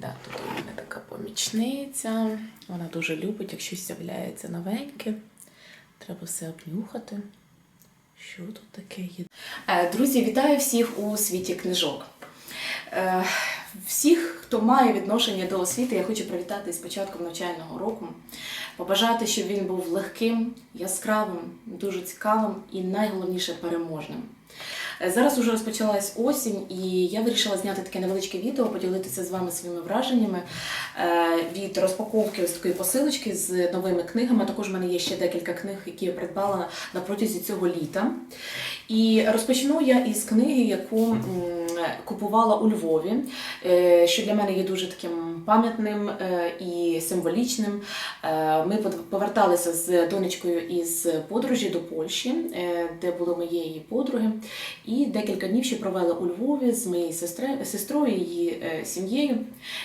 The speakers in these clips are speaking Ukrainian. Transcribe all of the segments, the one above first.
Да, тут у мене така помічниця. Вона дуже любить, якщо з'являється новеньке. Треба все обнюхати. Що тут таке є? Е, Друзі, вітаю всіх у світі книжок. Е, Всіх, хто має відношення до освіти, я хочу привітати з початком навчального року, побажати, щоб він був легким, яскравим, дуже цікавим і найголовніше переможним. Зараз уже розпочалась осінь, і я вирішила зняти таке невеличке відео, поділитися з вами своїми враженнями е, від розпаковки ось такої посилочки з новими книгами. Також в мене є ще декілька книг, які я придбала на протязі цього літа. І розпочну я із книги, яку купувала у Львові, е, що для мене є дуже таким пам'ятним е, і символічним. Е, Ми поверталися з донечкою із подорожі до Польщі, е, де були моєї подруги. І декілька днів ще провела у Львові з моєю сестре- сестрою, її е, сім'єю.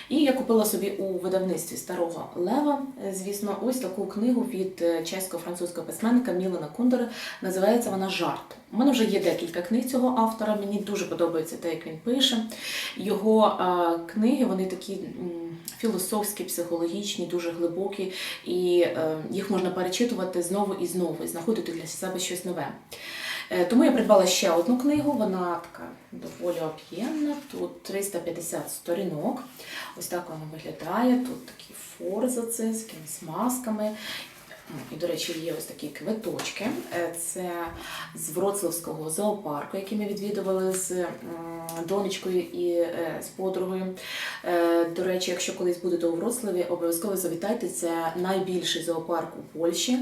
І я купила собі у видавництві старого Лева, е, звісно, ось таку книгу від е, чесько-французького письменника Мілана Кундера. Називається вона Жарт. У мене вже є декілька книг цього автора. Мені дуже подобається те, як він пише. Його е, книги вони такі філософські, психологічні, дуже глибокі, і е, їх можна перечитувати знову і знову, і знаходити для себе щось нове. Е, Тому я придбала ще одну книгу, вона така доволі об'ємна. Тут 350 сторінок. Ось так вона виглядає. Тут такі форзаци з якимись масками. І, до речі, є ось такі квиточки. Е, Це з Вроцлавського зоопарку, який ми відвідували з донечкою і е, з подругою. Е, До речі, якщо колись будете у Вроцлаві, обов'язково завітайте. Це найбільший зоопарк у Польщі.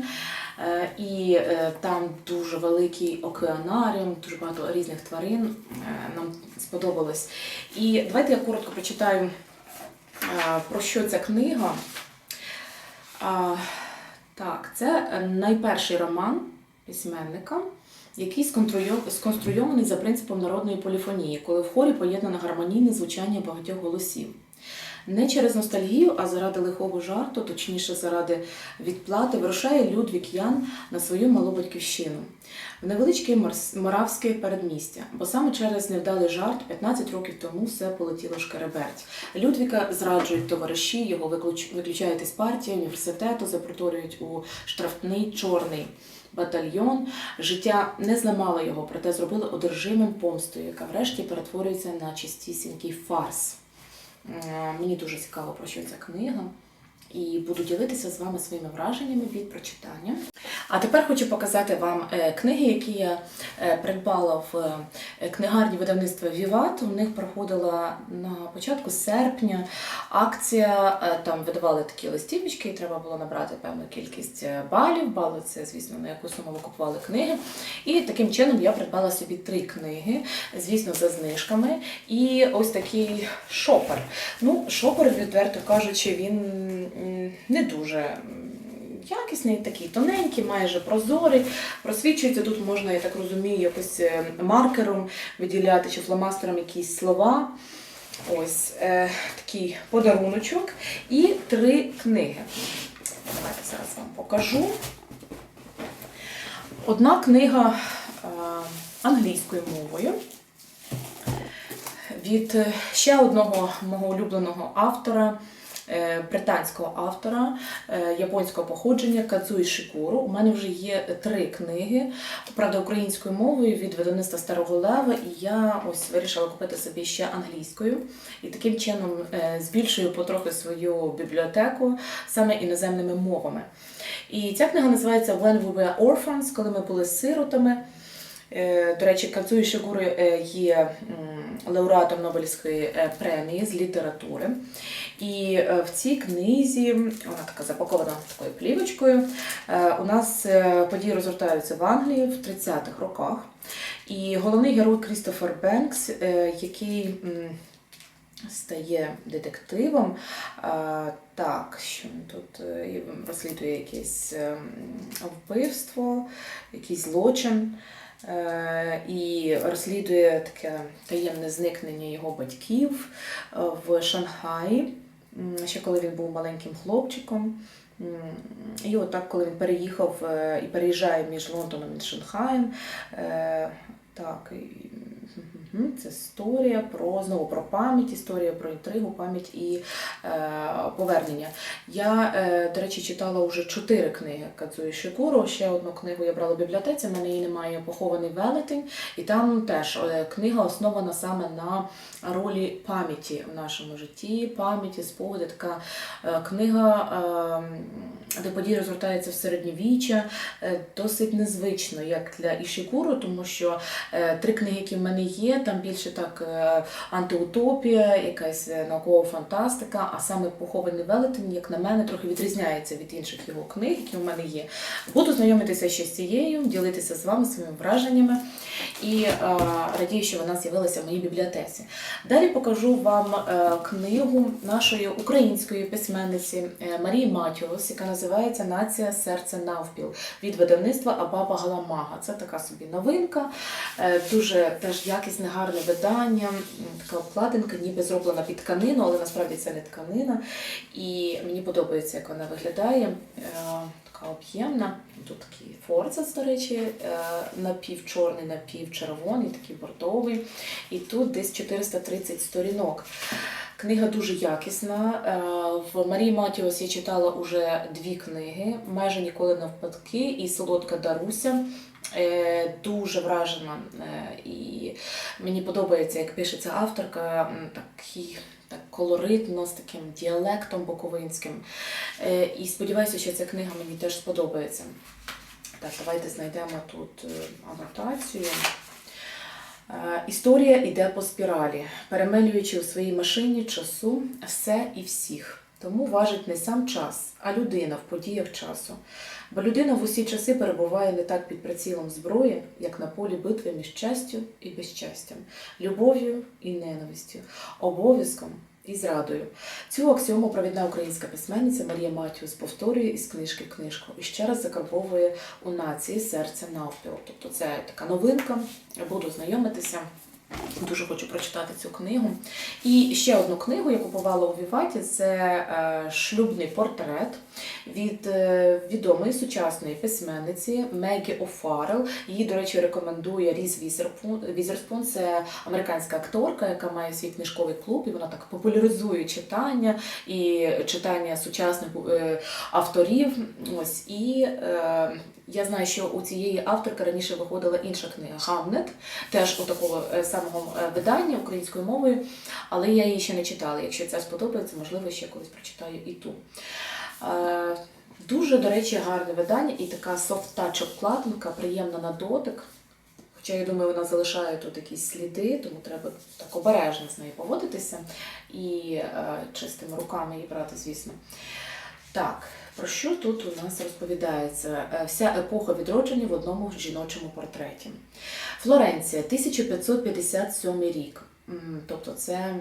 І там дуже великий океанаріум, дуже багато різних тварин. Нам сподобалось. І давайте я коротко прочитаю, про що ця книга. Так, це е, найперший роман письменника, який сконструйований за принципом народної поліфонії, коли в хорі поєднано гармонійне звучання багатьох голосів. Не через ностальгію, а заради лихого жарту, точніше заради відплати, вирушає Людвік Ян на свою малу батьківщину в невеличке моравське передмістя, бо саме через невдалий жарт 15 років тому все полетіло шкереберть. Людвіка зраджують товариші, його виключають із партії, університету, запроторюють у штрафний чорний батальйон. Життя не зламало його, проте зробило одержимим помстою, яка врешті перетворюється на чистісінький фарс. Мені дуже цікаво, про що ця книга. І буду ділитися з вами своїми враженнями від прочитання. А тепер хочу показати вам е, книги, які я е, придбала в е, книгарні видавництва Віват. У них проходила на початку серпня акція. Там видавали такі листівочки, і треба було набрати певну кількість балів. Бали це, звісно, на яку суму ви купували книги. І таким чином я придбала собі три книги, звісно, за знижками. І ось такий шопер. Ну, шопер, відверто кажучи, він не дуже. Якісний, такий тоненький, майже прозорий. Просвічується тут можна, я так розумію, якось е, маркером виділяти чи фломастером якісь слова. Ось е, такий подаруночок і три книги. Давайте зараз вам покажу. Одна книга е, англійською мовою від е, ще одного мого улюбленого автора, британського автора е, японського походження Кадзуї Шикуру. У мене вже є три книги, правда, українською мовою від видавництва Старого Лева, і я ось вирішила купити собі ще англійською. І таким чином е, збільшую потрохи свою бібліотеку саме іноземними мовами. І ця книга називається When We Were Orphans, коли ми були сиротами. Е, До речі, Кадзуї Шигури е, є лауреатом Нобелівської е, премії з літератури. І в цій книзі, вона така запакована такою плівочкою, у нас події розгортаються в Англії в 30-х роках. І головний герой Крістофер Бенкс, який стає детективом. Так, що він тут е, розслідує якесь ем, вбивство, якийсь злочин. Е, І розслідує таке таємне зникнення його батьків е, в Шанхаї, ще коли він був маленьким хлопчиком. І отак, коли він переїхав е, і переїжджає між Лондоном і Шанхаєм, е, так, і, Це історія про знову про пам'ять, історія про інтригу, пам'ять і е, повернення. Я, е, до речі, читала вже чотири книги Кадзуї Шикуру. Ще одну книгу я брала в бібліотеці, в мене її немає похований велетень. І там теж е, книга основана саме на ролі пам'яті в нашому житті, пам'яті, спогади. Така е, книга, е, де події розгортаються в середньовіччя, е, досить незвично, як для Ішікуру, тому що е, три книги, які в мене є, там більше так е, антиутопія, якась е, наукова фантастика, а саме похований велетень, як на мене, трохи відрізняється від інших його книг, які в мене є. Буду знайомитися ще з цією, ділитися з вами своїми враженнями і е, радію, що вона з'явилася в моїй бібліотеці. Далі покажу вам книгу нашої української письменниці Марії Матіос, яка називається Нація серце навпіл від видавництва Абаба Галамага. Це така собі новинка, дуже теж якісне, гарне видання, така обкладинка, ніби зроблена під тканину, але насправді це не тканина. І мені подобається, як вона виглядає. Е, Така об'ємна. Тут такий форцес, до речі, е, напівчорний, напівчервоний, такий бордовий. І тут десь 430 сторінок. Книга дуже якісна. Е, В Марії Матіос я читала уже дві книги, майже ніколи навпаки, і Солодка Даруся. Е, Дуже вражена. Е, І мені подобається, як пишеться авторка, м, такий. Так колоритно, з таким діалектом буковинським. І сподіваюся, що ця книга мені теж сподобається. Так, давайте знайдемо тут анотацію. Е, Історія йде по спіралі, перемелюючи у своїй машині часу все і всіх. Тому важить не сам час, а людина в подіях часу. Бо людина в усі часи перебуває не так під прицілом зброї, як на полі битви між честю і безчастям, любов'ю і ненавистю, обов'язком і зрадою. Цю аксіому провідна українська письменниця Марія Матіус повторює із книжки в книжку і ще раз закарбовує у нації серце навпіл. Тобто це така новинка. Буду знайомитися. Дуже хочу прочитати цю книгу. І ще одну книгу я купувала у Віваті це е, шлюбний портрет від е, відомої сучасної письменниці Мегі О'Фаррелл. Її, до речі, рекомендує Різ Візерспун. Це американська акторка, яка має свій книжковий клуб, і вона так популяризує читання і читання сучасних е, авторів. Ось і я знаю, що у цієї авторки раніше виходила інша книга Гамнет, теж у такого е, самого е, видання українською мовою, але я її ще не читала. Якщо це сподобається, можливо, ще колись прочитаю і ту. Е, Дуже, до речі, гарне видання і така софт-тач обкладинка, приємна на дотик. Хоча я думаю, вона залишає тут якісь сліди, тому треба так обережно з нею поводитися і чистими руками її брати, звісно. Так, про що тут у нас розповідається? Е, Вся епоха відродження в одному жіночому портреті. Флоренція, 1557 рік. Тобто це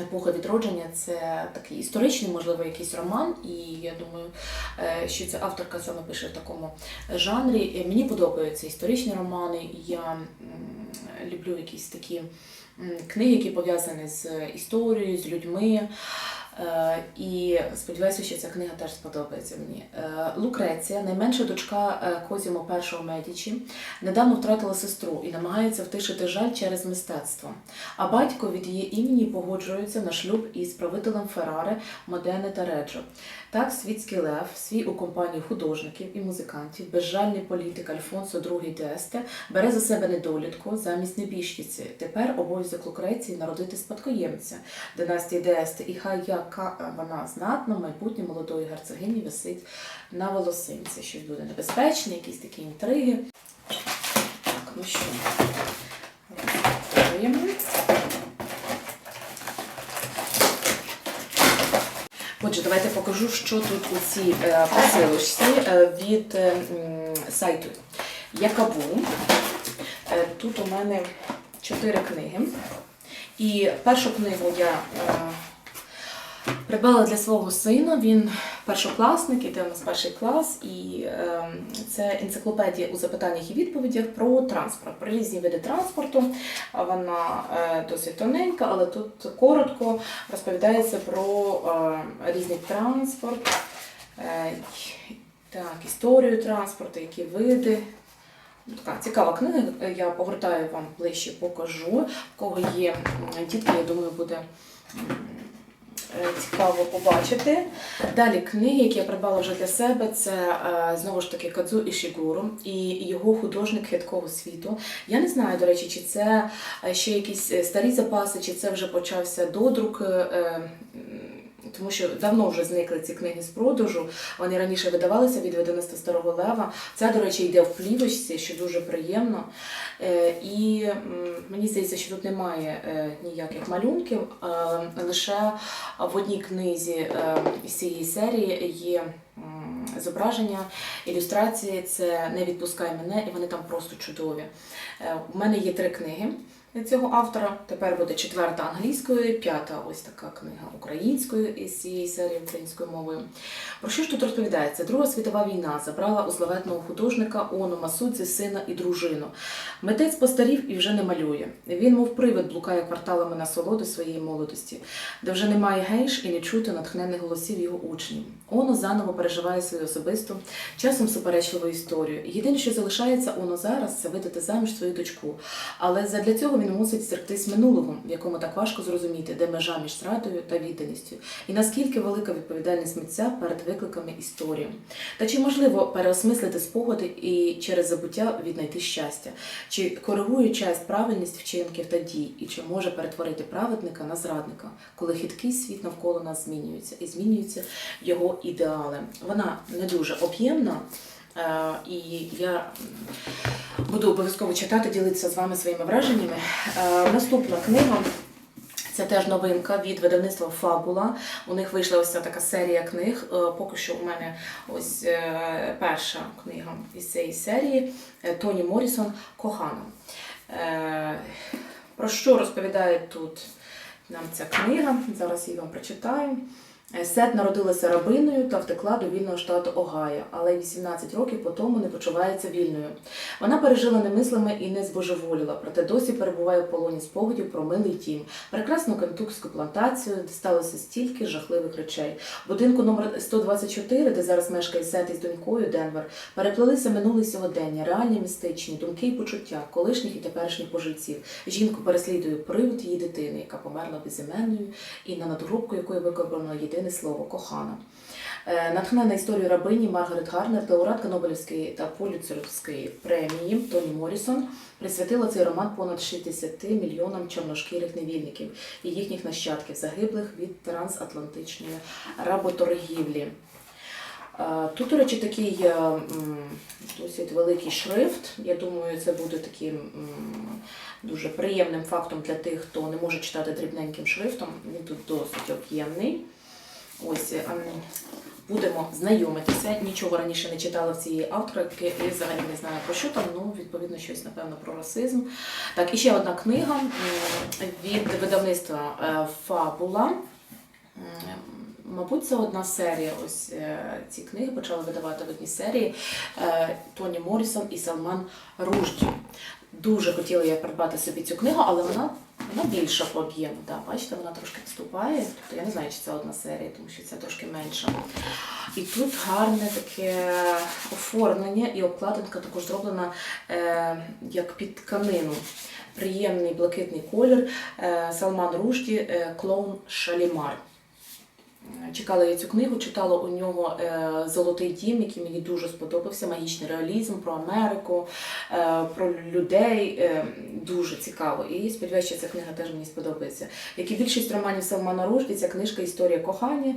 епоха відродження, це такий історичний, можливо, якийсь роман, і я думаю, е, що ця авторка саме пише в такому жанрі. Е, Мені подобаються історичні романи. Я люблю якісь такі книги, які пов'язані з історією, з людьми. Е, І сподіваюся, що ця книга теж сподобається мені. Е, Лукреція, найменша дочка е, Козімо І Медічі, недавно втратила сестру і намагається втишити жаль через мистецтво. А батько від її імені погоджується на шлюб із правителем Феррари Модене та Реджо. Так, світський лев, свій у компанії художників і музикантів, безжальний політик Альфонсо II Десте бере за себе недолітку замість небіжчиці. Тепер обов'язок Лукреції народити спадкоємця династії Десте, і хай яка вона знатна, майбутнє молодої герцогині висить на волосинці. Щось буде небезпечне, якісь такі інтриги. Так, ну що, розпаковуємо. Отже, давайте покажу, що тут у цій е, посилочці е, від е, сайту Якабу. Е, Тут у мене чотири книги. І першу книгу я е, придбала для свого сина. Він першокласник, іде у нас перший клас, і е, це енциклопедія у запитаннях і відповідях про транспорт, про різні види транспорту. Вона е, досить тоненька, але тут коротко розповідається про е, різний транспорт, е, так, історію транспорту, які види. Така цікава книга. Я погортаю вам ближче, покажу. У кого є дітки, я думаю, буде цікаво побачити. Далі книги, які я придбала вже для себе, це е, знову ж таки Кадзу Ішігуру і його художник хиткого світу. Я не знаю, до речі, чи це е, ще якісь е, старі запаси, чи це вже почався додрук. Тому що давно вже зникли ці книги з продажу. Вони раніше видавалися від видавництва Старого Лева. Це, до речі, йде в плівочці, що дуже приємно. Е, І мені здається, що тут немає е, ніяких малюнків, е, лише в одній книзі із цієї серії є зображення, ілюстрації. Це не відпускай мене, і вони там просто чудові. У мене є три книги. Цього автора тепер буде четверта англійською, п'ята ось така книга українською із цієї серії українською мовою. Про що ж тут розповідається? Друга світова війна забрала у славетного художника Оно Масудзі сина і дружину. Митець постарів і вже не малює. Він, мов привид, блукає кварталами насолоди своєї молодості, де вже немає гейш і не чути натхненних голосів його учнів. Оно заново переживає свою особисту, часом суперечливу історію. Єдине, що залишається Оно зараз, це видати заміж свою дочку. Але задля цього він мусить зректись минулого, в якому так важко зрозуміти, де межа між зрадою та відданістю, і наскільки велика відповідальність митця перед викликами історії. Та чи можливо переосмислити спогади і через забуття віднайти щастя? Чи коригує часть правильність вчинків та дій, і чи може перетворити праведника на зрадника, коли хиткий світ навколо нас змінюється і змінюються його ідеали? Вона не дуже об'ємна. Е, І я буду обов'язково читати, ділитися з вами своїми враженнями. Е, Наступна книга. Це теж новинка від видавництва Фабула. У них вийшла ось ця така серія книг. Е, Поки що у мене ось перша книга із цієї серії Тоні Морісон Кохана. Про що розповідає тут нам ця книга? Зараз її вам прочитаю. Е, Сет народилася рабиною та втекла до вільного штату Огайо, але 18 років по тому не почувається вільною. Вона пережила немислими і не збожеволіла, проте досі перебуває в полоні спогадів про милий тім, прекрасну кентукську плантацію, де сталося стільки жахливих речей. Будинку номер 124, де зараз мешкає Сет із донькою Денвер, переплелися минуле сьогодення, реальні містичні думки і почуття колишніх і теперішніх пожильців. Жінку переслідує привид її дитини, яка померла безіменною, і на надгробку якої викопано єдине слово кохана. Е, Натхнена історією рабині Маргарет Гарнер, лауреатка Нобелівської та Пуліцерівської премії Тоні Морісон присвятила цей роман понад 60 мільйонам чорношкірих невільників і їхніх нащадків, загиблих від трансатлантичної работоргівлі. Е, Тут, до речі, такий е, досить великий шрифт. Я думаю, це буде таким дуже приємним фактом для тих, хто не може читати дрібненьким шрифтом. Він тут досить об'ємний. Ось ем, будемо знайомитися. Нічого раніше не читала в цієї авторки і взагалі не знаю про що там. Ну, відповідно, щось напевно про расизм. Так, і ще одна книга від видавництва е, Фабула. Мабуть, це одна серія. Ось е, ці книги почали видавати в одній серії е, Тоні Морісон і Салман Ружді. Дуже хотіла я придбати собі цю книгу, але вона, вона більша по об'єму. Да, бачите, вона трошки відступає. Тобто я не знаю, чи це одна серія, тому що це трошки менша. І тут гарне таке оформлення, і обкладинка також зроблена е, як під тканину. Приємний блакитний колір. Е, Салман Ружді, е, клоун Шалімар. Чекала я цю книгу, читала у нього е, Золотий дім, який мені дуже сподобався. Магічний реалізм про Америку, е, про людей. Е, дуже цікаво. І сподіваюся, що ця книга теж мені сподобається. Як і більшість романів Салмана Ружді, ця книжка історія кохання,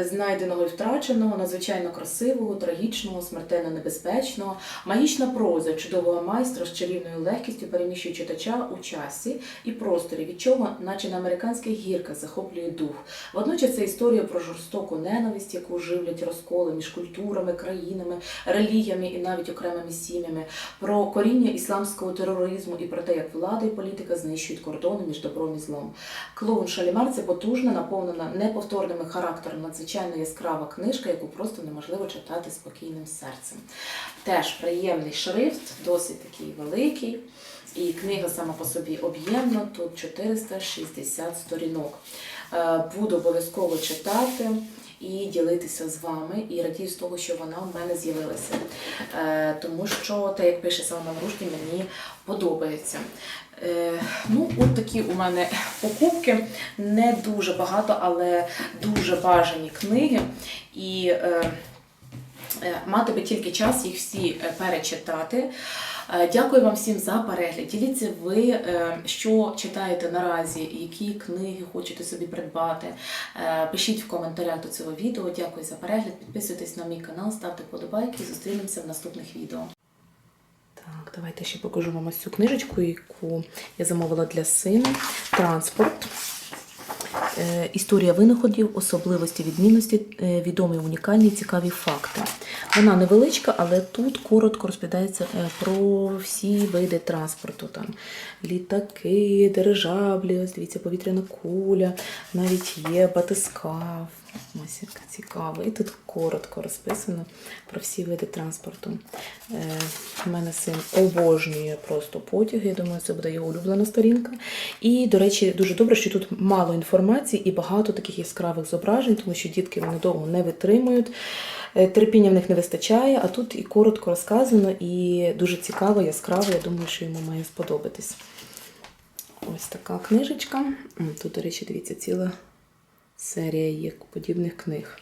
знайденого і втраченого, надзвичайно красивого, трагічного, смертельно небезпечного, магічна проза чудового майстра з чарівною легкістю переміщує читача у часі і просторі, від чого, наче на американських гірках, захоплює дух. Водночас це історія про жорстоку ненависть, яку живлять розколи між культурами, країнами, релігіями і навіть окремими сім'ями, про коріння ісламського тероризму і про те, як влада і політика знищують кордони між добром і злом. Клоун Шалімар це потужна, наповнена неповторними характером, надзвичайно яскрава книжка, яку просто неможливо читати спокійним серцем. Теж приємний шрифт, досить такий великий. І книга сама по собі об'ємна, тут 460 сторінок. Е, Буду обов'язково читати. і ділитися з вами. І радію з того, що вона в мене з'явилася. Е, тому що, те, як пише Салман Рушді, мені подобається. Е, ну, от такі у мене покупки. Не дуже багато, але дуже бажані книги. І мати би тільки час їх всі перечитати. Е, Дякую вам всім за перегляд. Діліться ви, е, що читаєте наразі, які книги хочете собі придбати. Е, Пишіть в коментарях до цього відео. Дякую за перегляд. Підписуйтесь на мій канал, ставте подобайки. Зустрінемося в наступних відео. Так, давайте ще покажу вам ось цю книжечку, яку я замовила для сина. Транспорт. Е, Історія винаходів, особливості, відмінності, е, відомі, унікальні, цікаві факти. Вона невеличка, але тут коротко розповідається е, про всі види транспорту. Там літаки, дирижаблі, дивіться, повітряна куля, навіть є батискаф. Ось як цікаво. І тут коротко розписано про всі види транспорту. Е, У мене син обожнює просто потяги. Я думаю, це буде його улюблена сторінка. І, до речі, дуже добре, що тут мало інформації і багато таких яскравих зображень, тому що дітки вони довго не витримують. Е, Терпіння в них не вистачає, а тут і коротко розказано, і дуже цікаво, яскраво. Я думаю, що йому має сподобатись. Ось така книжечка. Тут, до речі, дивіться, ціла серія є подібних книг.